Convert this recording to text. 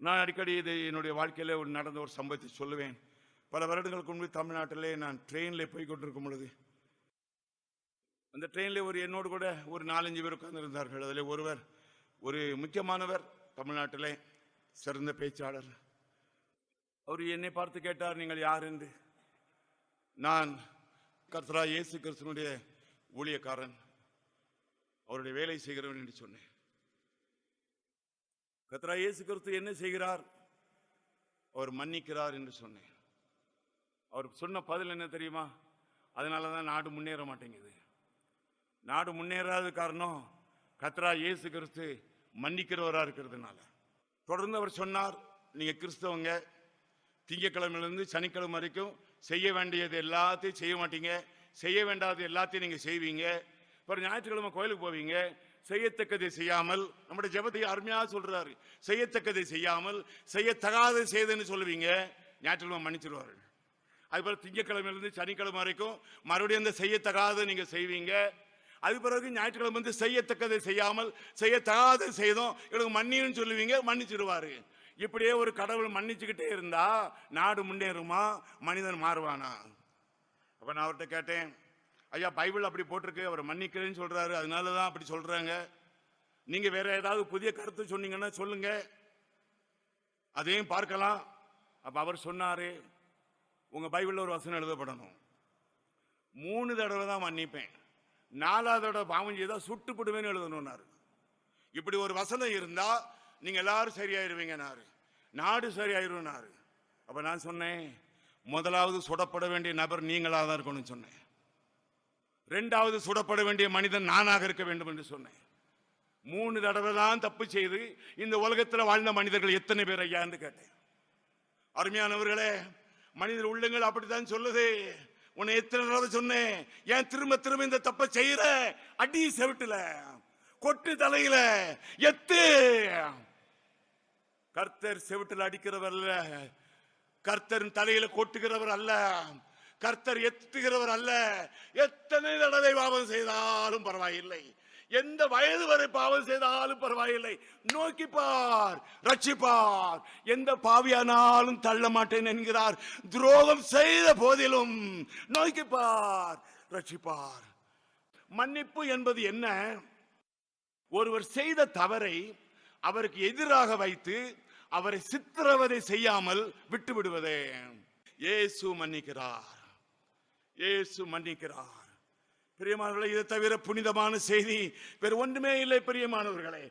நான் அடிக்கடி இது என்னுடைய வாழ்க்கையில் ஒரு நடந்த ஒரு சம்பவத்தை சொல்லுவேன். பல வருடங்களுக்கு முன்பு தமிழ்நாட்டிலே நான் ட்ரெயினில் போய் கொண்டிருக்கும் பொழுது அந்த ட்ரெயினில் ஒரு என்னோடு கூட ஒரு நாலஞ்சு பேர் உட்கார்ந்துருந்தார்கள். அதில் ஒருவர் ஒரு முக்கியமானவர் தமிழ்நாட்டிலே சிறந்த பேச்சாளர். அவர் என்னை பார்த்து கேட்டார் நீங்கள் யார்? என்று. நான் கர்த்தரா இயேசு கிறிஸ்தனுடைய ஊழியக்காரன். அவருடைய வேலை செய்கிறவன் என்று சொன்னேன். கத்ரா இயேசு கிறிஸ்து என்ன செய்கிறார்? அவர் மன்னிக்கிறார் என்று சொன்னேன். அவர் சொன்ன பதில் என்ன தெரியுமா? அதனால தான் நாடு முன்னேற மாட்டேங்குது. நாடு முன்னேறாத காரணம் கத்ரா இயேசு கிறிஸ்து மன்னிக்கிறவராக இருக்கிறதுனால. தொடர்ந்து அவர் சொன்னார் நீங்கள் கிறிஸ்தவங்க திங்கக்கிழமையிலேருந்து சனிக்கிழமை வரைக்கும் செய்ய வேண்டியது எல்லாத்தையும் செய்ய மாட்டீங்க. செய்ய வேண்டாத எல்லாத்தையும் நீங்கள் செய்வீங்க. அப்புறம் ஞாயிற்றுக்கிழமை கோயிலுக்கு போவீங்க. செய்யத்தக்கதை செய்யாமல் நம்முடைய ஜபத்தை அருமையாக சொல்றாரு. செய்யத்தக்கதை செய்யாமல் செய்யத்தகாத செய்தன்னு சொல்லுவீங்க ஞாயிற்றுக்கிழமை மன்னிச்சிருவார்கள். அதுபோல் திங்கக்கிழமையிலிருந்து சனிக்கிழமை வரைக்கும் மறுபடியும் அந்த செய்யத்தகாத நீங்க செய்வீங்க. அது பிறகு ஞாயிற்றுக்கிழமை வந்து செய்யத்தக்கதை செய்யாமல் செய்யத்தகாத செய்தோம் எனக்கு மன்னின்னு சொல்லுவீங்க மன்னிச்சிடுவாரு இப்படியே ஒரு கடவுள் மன்னிச்சுக்கிட்டே இருந்தா நாடு முன்னேறுமா மனிதன் மாறுவானா? அப்ப நான் அவர்கிட்ட கேட்டேன் ஐயா பைபிள் அப்படி போட்டிருக்கு அவர் மன்னிக்கிறேன்னு சொல்றாரு. அதனால தான் அப்படி சொல்றாங்க. நீங்க வேற ஏதாவது புதிய கருத்து சொன்னீங்கன்னா சொல்லுங்க. அதையும் பார்க்கலாம். அப்ப அவர் சொன்னாரு உங்க பைபிள்ல ஒரு வசனம் எழுதப்படணும். மூணு தடவை தான் மன்னிப்பேன். நாலாவது தடவை பாவம் செய்தா சுட்டுப்படுவேன்னு எழுதணும்னாரு. இப்படி ஒரு வசனம் இருந்தா நீங்க எல்லாரும் சரியாயிருவீங்கனாரு நாடு சரியாயிருனாரு அப்ப நான் சொன்னேன் முதலாவது சுடப்பட வேண்டிய நபர் நீங்களாக தான் இருக்கணும்னு சொன்னேன். ரெண்டாவது சுடப்பட வேண்டிய மனிதன் நானாக இருக்க வேண்டும் என்று சொன்னேன். மூணு தடவை தான் தப்பு செய்து இந்த உலகத்தில் வாழ்ந்த மனிதர்கள் எத்தனை பேர் ஐயான்னு கேட்டேன். அருமையானவர்களே மனிதர் உள்ளங்கள் அப்படித்தான் சொல்லுது. உன்னை எத்தனை தடவை சொன்னேன் ஏன் திரும்ப திரும்ப இந்த தப்பை செய்யற? அடி செவிட்டுல கொட்டு தலையில எத்து. கர்த்தர் செவிட்டில் அடிக்கிறவர் அல்ல கர்த்தரின் தலையில கொட்டுகிறவர் அல்ல. கர்த்தர் எத்துகிறவர் அல்ல. எத்தனை தடவை பாவம் செய்தாலும் பரவாயில்லை. எந்த வயது வரை பாவம் செய்தாலும் பரவாயில்லை. நோக்கி பார் ரட்சிப்பார். எந்த பாவியானாலும் தள்ள மாட்டேன் என்கிறார். துரோகம் செய்த போதிலும் நோக்கி பார் ரட்சிப்பார். மன்னிப்பு என்பது என்ன? ஒருவர் செய்த தவறை அவருக்கு எதிராக வைத்து அவரை சித்திரவதை செய்யாமல் விட்டு விடுவதே இயேசு மன்னிக்கிறார். இயேசு மன்னிக்கிறார். பிரியமானவர்களே இதை தவிர புனிதமான செய்தி வேறு ஒன்றுமே இல்லை பிரியமானவர்களே.